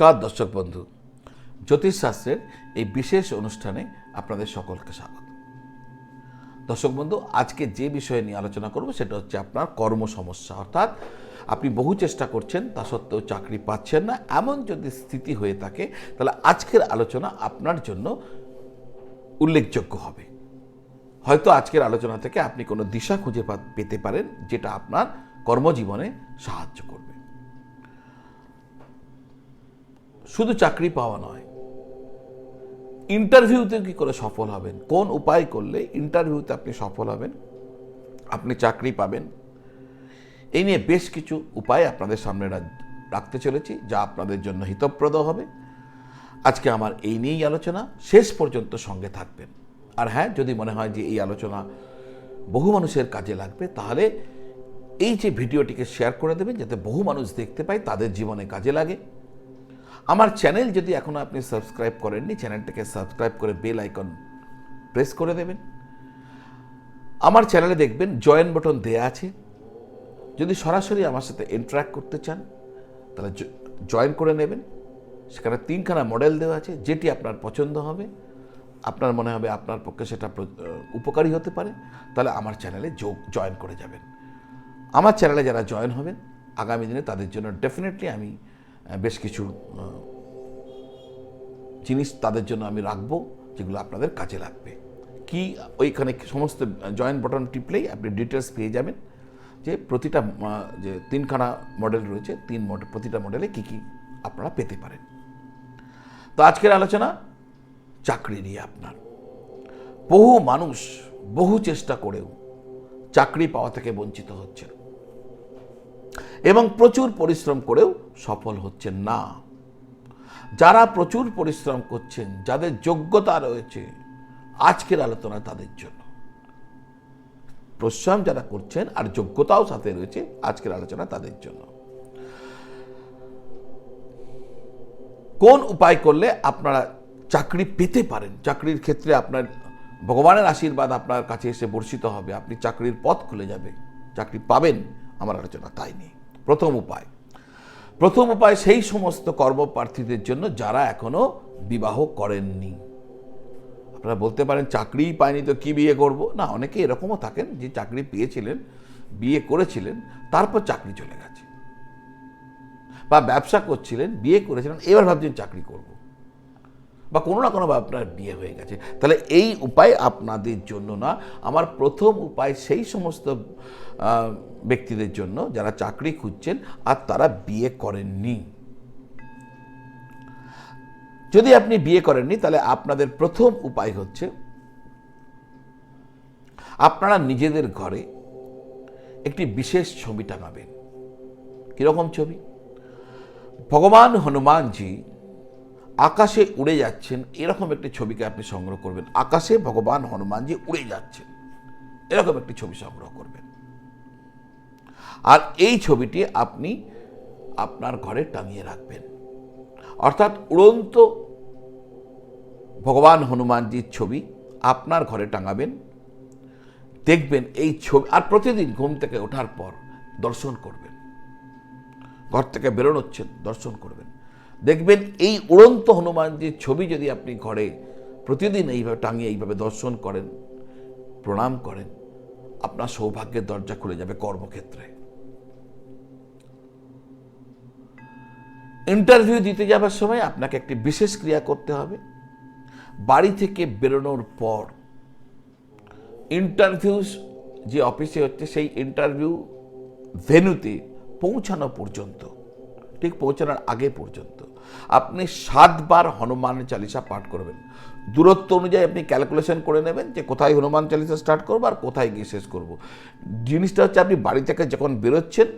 নমস্কার, দর্শক বন্ধু। জ্যোতিষশাস্ত্রের এই বিশেষ অনুষ্ঠানে আপনাদের সকলকে স্বাগত। দর্শক বন্ধু, আজকে যে বিষয়ে নিয়ে আলোচনা করব সেটা হচ্ছে আপনার কর্ম সমস্যা। অর্থাৎ আপনি বহু চেষ্টা করছেন, তা সত্ত্বেও চাকরি পাচ্ছেন না। এমন যদি স্থিতি হয়ে থাকে, তাহলে আজকের আলোচনা আপনার জন্য উল্লেখযোগ্য হবে। হয়তো আজকের আলোচনা থেকে আপনি কোনো দিশা খুঁজে পেতে পারেন, যেটা আপনার কর্মজীবনে সাহায্য করবে। শুধু চাকরি পাওয়া নয়। ইন্টারভিউতে কি করে সফল হবেন? কোন উপায় করলে ইন্টারভিউতে আপনি সফল হবেন? আপনি চাকরি পাবেন? এই নিয়ে বেশ কিছু উপায় আপনাদের সামনে রাখতে চলেছি, যা আপনাদের জন্য হিতপ্রদ হবে। আজকে আমার এই নিয়েই আলোচনা। শেষ পর্যন্ত সঙ্গে থাকবেন। আর হ্যাঁ যদি মনে হয় যে এই আলোচনা বহু মানুষের কাজে লাগবে, তাহলে এই যে ভিডিওটিকে শেয়ার করে দেবেন, যাতে বহু মানুষ দেখতে পায়, তাদের জীবনে কাজে লাগে। আমার চ্যানেল যদি এখনও আপনি সাবস্ক্রাইব করেননি চ্যানেলটাকে সাবস্ক্রাইব করে বেল আইকন প্রেস করে দেবেন। আমার চ্যানেলে দেখবেন জয়েন বটন দেয়া আছে। যদি সরাসরি আমার সাথে ইন্টারাক্ট করতে চান, তাহলে জয়েন করে নেবেন। সেখানে তিনখানা মডেল দেওয়া আছে, যেটি আপনার পছন্দ হবে। আপনার মনে হবে আপনার পক্ষে সেটা উপকারী হতে পারে। তাহলে আমার চ্যানেলে যোগ জয়েন করে যাবেন। আমার চ্যানেলে যারা জয়েন হবেন, আগামী দিনে তাদের জন্য ডেফিনেটলি আমি বেশ কিছু জিনিস তাদের জন্য আমি রাখব, যেগুলো আপনাদের কাজে লাগবে। কি ওইখানে সমস্ত জয়েন বাটন টিপলেই আপনি ডিটেলস পেয়ে যাবেন যে প্রতিটা যে তিনখানা মডেল রয়েছে, তিন মডেল প্রতিটা মডেলে কি কি আপনারা পেতে পারেন। তো আজকের আলোচনা চাকরি নিয়ে আপনার। বহু মানুষ বহু চেষ্টা করেও চাকরি পাওয়া থেকে বঞ্চিত হচ্ছেন। এবং প্রচুর পরিশ্রম করেও সফল হচ্ছেন না। যারা প্রচুর পরিশ্রম করছেন, যাদের যোগ্যতা রয়েছে, আজকের আলোচনা তাদের জন্য। পরিশ্রম যারা করছেন আর যোগ্যতাও সাথে রয়েছে, আজকের আলোচনা তাদের জন্য। কোন উপায় করলে আপনারা চাকরি পেতে পারেন? চাকরির ক্ষেত্রে আপনার, ভগবানের আশীর্বাদ আপনার কাছে এসে বর্ষিত হবে। আপনি চাকরির পথ খুলে যাবে। চাকরি পাবেন। আমার আলোচনা তাই নেই প্রথম উপায়। প্রথম উপায় সেই সমস্ত কর্মপ্রার্থীদের জন্য যারা এখনও বিবাহ করেননি। আপনারা বলতে পারেন চাকরিই পায়নি তো কি বিয়ে করব? না, অনেকে এরকমও থাকেন যে চাকরি পেয়েছিলেন, বিয়ে করেছিলেন, তারপর চাকরি চলে গেছে। বা ব্যবসা করছিলেন, বিয়ে করেছিলেন, এবার ভাবছেন চাকরি করব। বা কোনো না কোনোভাবে আপনার বিয়ে হয়ে গেছে। তাহলে এই উপায় আপনাদের জন্য না। আমার প্রথম উপায় সেই সমস্ত ব্যক্তিদের জন্য যারা চাকরি খুঁজছেন আর তারা বিয়ে করেননি। যদি আপনি বিয়ে করেননি, তাহলে আপনাদের প্রথম উপায় হচ্ছে আপনারা নিজেদের ঘরে একটি বিশেষ ছবি টাঙাবেন। কীরকম ছবি? ভগবান হনুমানজি আকাশে উড়ে যাচ্ছেন, এরকম একটি ছবিকে আপনি সংগ্রহ করবেন। আকাশে ভগবান হনুমানজি উড়ে যাচ্ছেন, এরকম একটি ছবি সংগ্রহ করবেন। আর এই ছবিটি আপনি আপনার ঘরে টাঙিয়ে রাখবেন। অর্থাৎ উড়ন্ত ভগবান হনুমানজির ছবি আপনার ঘরে টাঙাবেন, দেখবেন এই ছবি, আর প্রতিদিন ঘুম থেকে ওঠার পর দর্শন করবেন। ঘর থেকে বেরোনোচ্ছেন, দর্শন করবেন। দেখবেন এই উড়ন্ত হনুমানজির ছবি যদি আপনি ঘরে প্রতিদিন এইভাবে টাঙিয়ে এইভাবে দর্শন করেন, প্রণাম করেন, আপনার সৌভাগ্যের দরজা খুলে যাবে কর্মক্ষেত্রে। ইন্টারভিউ দিতে যাবার সময় আপনাকে একটি বিশেষ ক্রিয়া করতে হবে। বাড়ি থেকে বেরোনোর পর ইন্টারভিউ যে অফিসে হচ্ছে, সেই ইন্টারভিউ ভেন্যুতে পৌঁছানো পর্যন্ত ঠিক পৌঁছানোর আগে পর্যন্ত। আপনি সাতবার হনুমান চালিসা পাঠ করবেন। দূরত্ব অনুযায়ী আপনি ক্যালকুলেশন করে নেবেন যে কোথায় হনুমান চালিসা স্টার্ট করব আর কোথায় গিয়ে শেষ করব। জিনিসটা হচ্ছে আপনি বাড়ি থেকে যখন বেরোচ্ছেন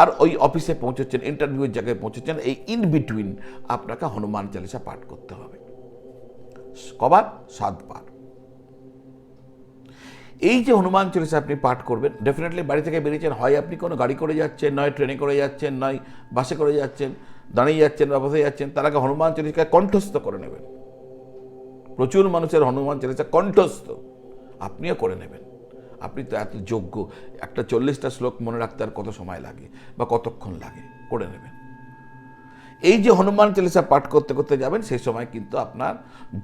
আর ওই অফিসে পৌঁছচ্ছেন ইন্টারভিউর জায়গায় পৌঁছচ্ছেন, এই ইন বিটুইন আপনাকে হনুমান চালিসা পাঠ করতে হবে। কবার? সাতবার এই যে হনুমান চল্লিশা আপনি পাঠ করবেন ডেফিনেটলি বাড়ি থেকে বেরিয়েছেন, হয় আপনি কোনো গাড়ি করে যাচ্ছেন, নয় ট্রেনে করে যাচ্ছেন, নয় বাসে করে যাচ্ছেন, দাঁড়িয়ে যাচ্ছেন বা বসে যাচ্ছেন, তার আগে হনুমান চল্লিশাকে কণ্ঠস্থ করে নেবেন। প্রচুর মানুষের হনুমান চল্লিশা কণ্ঠস্থ, আপনিও করে নেবেন। আপনি তো এত যোগ্য, একটা চল্লিশটা শ্লোক মনে রাখতে আর কত সময় লাগে বা কতক্ষণ লাগে, করে নেবেন। এই যে হনুমান চালিসা পাঠ করতে করতে যাবেন, সেই সময় কিন্তু আপনার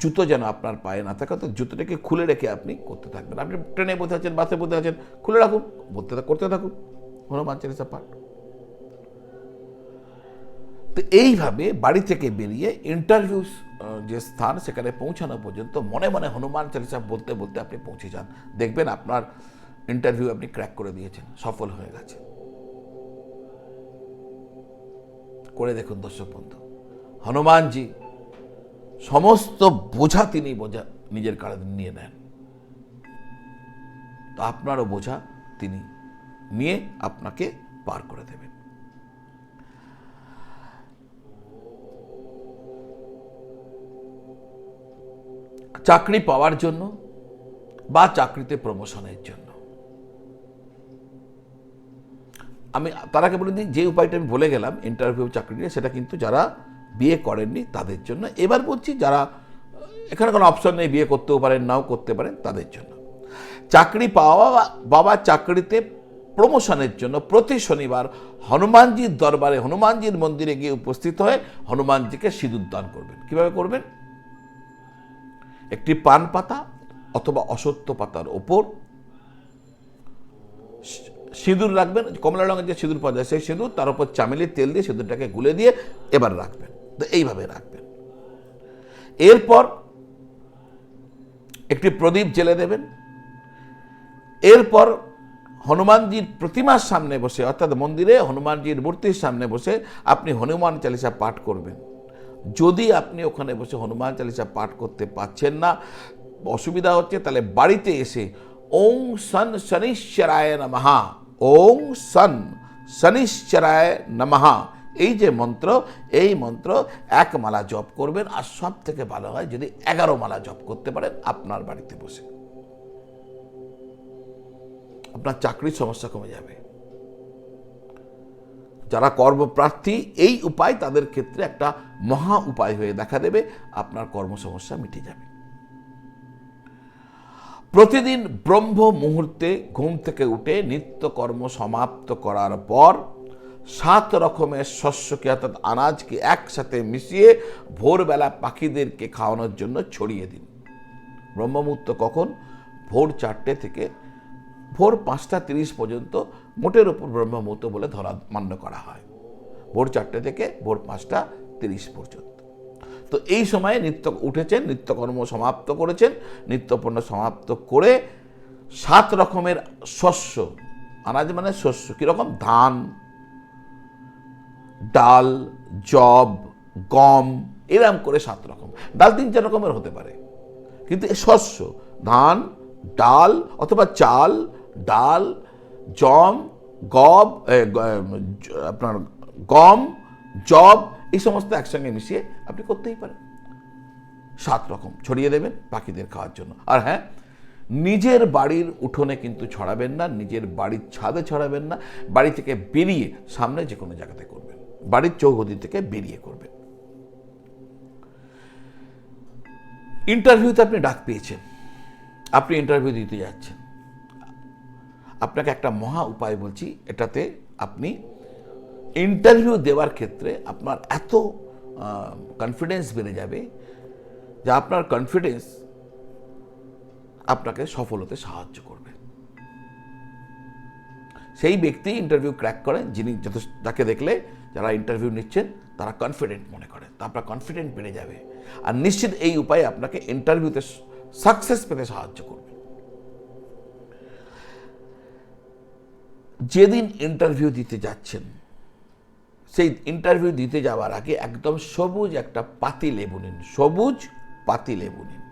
জুতো যেন আপনার পায়ে না থাকে তো জুতোটাকে খুলে রেখে আপনি করতে থাকবেন। আপনি ট্রেনে বসে আছেন, বাসে বসে আছেন, খুলে রাখুন, বলতে করতে থাকুন, হনুমান চালিসা পাঠ। তো এইভাবে বাড়ি থেকে বেরিয়ে ইন্টারভিউ যে স্থান, সেখানে পৌঁছানো পর্যন্ত মনে মনে হনুমান চালিসা বলতে বলতে আপনি পৌঁছে যান। দেখবেন আপনার ইন্টারভিউ আপনি ক্র্যাক করে দিয়েছেন, সফল হয়ে গেছে করে দেখুন দর্শক বন্ধু। হনুমানজি সমস্ত বোঝা তিনি বোঝা নিজের কাঁধে নিয়ে নেন। তো আপনারও বোঝা তিনি নিয়ে আপনাকে পার করে দেবেন। চাকরি পাওয়ার জন্য বা চাকরিতে প্রমোশনের জন্য। আমি, তার আগে বলে দিই, যে উপায়টা আমি বলে গেলাম ইন্টারভিউ চাকরি নিয়ে, সেটা কিন্তু যারা বিয়ে করেননি তাদের জন্য। এবার বলছি, যারা, এখানে কোনো অপশন নেই, বিয়ে করতেও পারেন, নাও করতে পারেন, তাদের জন্য। চাকরি পাওয়া বাবা চাকরিতে প্রমোশনের জন্য প্রতি শনিবার হনুমানজির দরবারে, হনুমানজির মন্দিরে গিয়ে উপস্থিত হয়ে হনুমানজিকে সিঁদুর দান করবেন। কীভাবে করবেন? একটি পান পাতা অথবা অসত্য পাতার ওপর সিঁদুর রাখবেন, কমলা রঙের যে সিঁদুর পাওয়া যায় সেই সিঁদুর, তার উপর চামেলির তেল দিয়ে সিঁদুরটাকে গুলে দিয়ে এবার রাখবেন। তো এইভাবে রাখবেন। এরপর একটি প্রদীপ জেলে দেবেন। এরপর হনুমানজির প্রতিমার সামনে বসে, অর্থাৎ মন্দিরে হনুমানজির মূর্তির সামনে বসে আপনি হনুমান চালিসা পাঠ করবেন। যদি আপনি ওখানে বসে হনুমান চালিসা পাঠ করতে পাচ্ছেন না, অসুবিধা হচ্ছে, তাহলে বাড়িতে এসে ওং সন শনিশ্বরায় নমহা ওং সন শনিশ্বরায় নমহা এই যে মন্ত্র, এই মন্ত্র এক মালা জপ করবেন আর সব থেকে ভালো হয় যদি এগারো মালা জপ করতে পারেন আপনার বাড়িতে বসে। আপনার চাকরির সমস্যা কমে যাবে। যারা কর্মপ্রার্থী, এই উপায় তাদের ক্ষেত্রে একটা মহা উপায় হয়ে দেখা দেবে, আপনার কর্মসমস্যা মিটে যাবে। প্রতিদিন ব্রহ্ম মুহূর্তে ঘুম থেকে উঠে নিত্যকর্ম সমাপ্ত করার পর সাত রকমের শস্যকে অর্থাৎ আনাজকে একসাথে মিশিয়ে ভোরবেলা পাখিদেরকে খাওয়ানোর জন্য ছড়িয়ে দিন। ব্রহ্মমুহূর্ত কখন? ভোর চারটে থেকে ভোর পাঁচটা তিরিশ পর্যন্ত মোটের ওপর ব্রহ্মমুহূর্ত বলে ধরা, মান্য করা হয়। ভোর চারটে থেকে ভোর পাঁচটা তিরিশ পর্যন্ত। তো এই সময়ে নিত্য উঠেছেন, নিত্যকর্ম সমাপ্ত করেছেন, নিত্যপণ্য সমাপ্ত করে সাত রকমের শস্য, আনাজ মানে শস্য, কীরকম? ধান, ডাল জব গম, এরম করে সাত রকম। ডাল তিন চার রকমের হতে পারে। কিন্তু শস্য, ধান, ডাল অথবা চাল, ডাল জম গব আপনার গম জব এই সমস্ত একসঙ্গে মিশিয়ে আপনি করতেই পারেন। সাত রকম ছড়িয়ে দেবেন পাখিদের খাওয়ার জন্য। আর হ্যাঁ নিজের বাড়ির উঠোনে কিন্তু ছড়াবেন না, নিজের বাড়ির ছাদে ছড়াবেন না, বাড়ি থেকে বেরিয়ে সামনে যে কোনো জায়গাতে করবেন। বাড়ির চৌহদি থেকে বেরিয়ে করবেন। ইন্টারভিউতে আপনি ডাক পেয়েছেন। আপনি ইন্টারভিউ দিতে যাচ্ছেন। আপনাকে একটা মহা উপায় বলছি, এটাতে আপনি ইন্টারভিউ দেওয়ার ক্ষেত্রে আপনার এত কনফিডেন্স বেড়ে যাবে যে আপনার কনফিডেন্স আপনাকে সফল হতে সাহায্য করবে। সেই ব্যক্তি ইন্টারভিউ ক্র্যাক করেন, যিনি যথেষ্ট, যাকে দেখলে যারা ইন্টারভিউ নিচ্ছেন, তারা কনফিডেন্ট মনে করে। তা আপনার কনফিডেন্ট বেড়ে যাবে। আর নিশ্চিত এই উপায়ে আপনাকে ইন্টারভিউতে সাকসেস পেতে সাহায্য করবে। যেদিন ইন্টারভিউ দিতে যাচ্ছেন সেই ইন্টারভিউ দিতে যাওয়ার আগে একদম সবুজ একটা পাতি লেবু নিন, সবুজ পাতি লেবু নিন।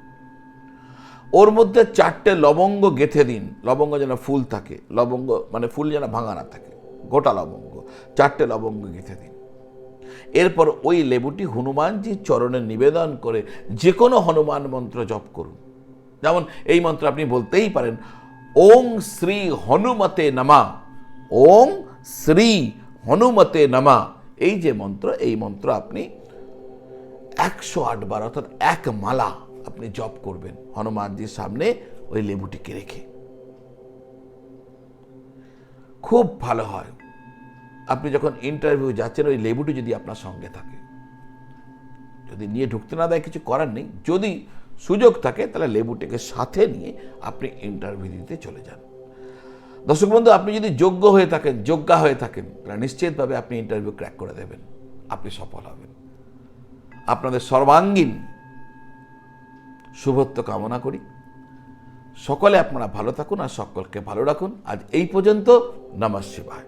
ওর মধ্যে চারটে লবঙ্গ গেথে দিন, লবঙ্গ যেন ফুল থাকে, লবঙ্গ মানে ফুল যেন ভাঙা না থাকে, গোটা লবঙ্গ, চারটে লবঙ্গ গেথে দিন। এরপর ওই লেবুটি হনুমানজির চরণে নিবেদন করে যে কোনো হনুমান মন্ত্র জপ করুন। যেমন এই মন্ত্র আপনি বলতেই পারেন, ওং শ্রী হনুমতে নমা, ওং শ্রী হনুমতে নমা। এই যে মন্ত্র, এই মন্ত্র আপনি একশো আটবার অর্থাৎ এক মালা আপনি জপ করবেন হনুমানজির সামনে ওই লেবুটিকে রেখে। খুব ভালো হয়। আপনি যখন ইন্টারভিউ যাচ্ছেন, ওই লেবুটি যদি আপনার সঙ্গে থাকে। যদি নিয়ে ঢুকতে না দেয়, কিছু করার নেই। যদি সুযোগ থাকে, তাহলে লেবুটিকে সাথে নিয়ে আপনি ইন্টারভিউ দিতে চলে যান। দর্শক বন্ধু, আপনি যদি যোগ্য হয়ে থাকেন, যোগ্যা হয়ে থাকেন, তাহলে নিশ্চিতভাবে আপনি ইন্টারভিউ ক্র্যাক করে দেবেন। আপনি সফল হবেন। আপনাদের সর্বাঙ্গীন শুভত্ব কামনা করি। সকলে আপনারা ভালো থাকুন আর সকলকে ভালো রাখুন। আজ এই পর্যন্ত নমঃ শিবায়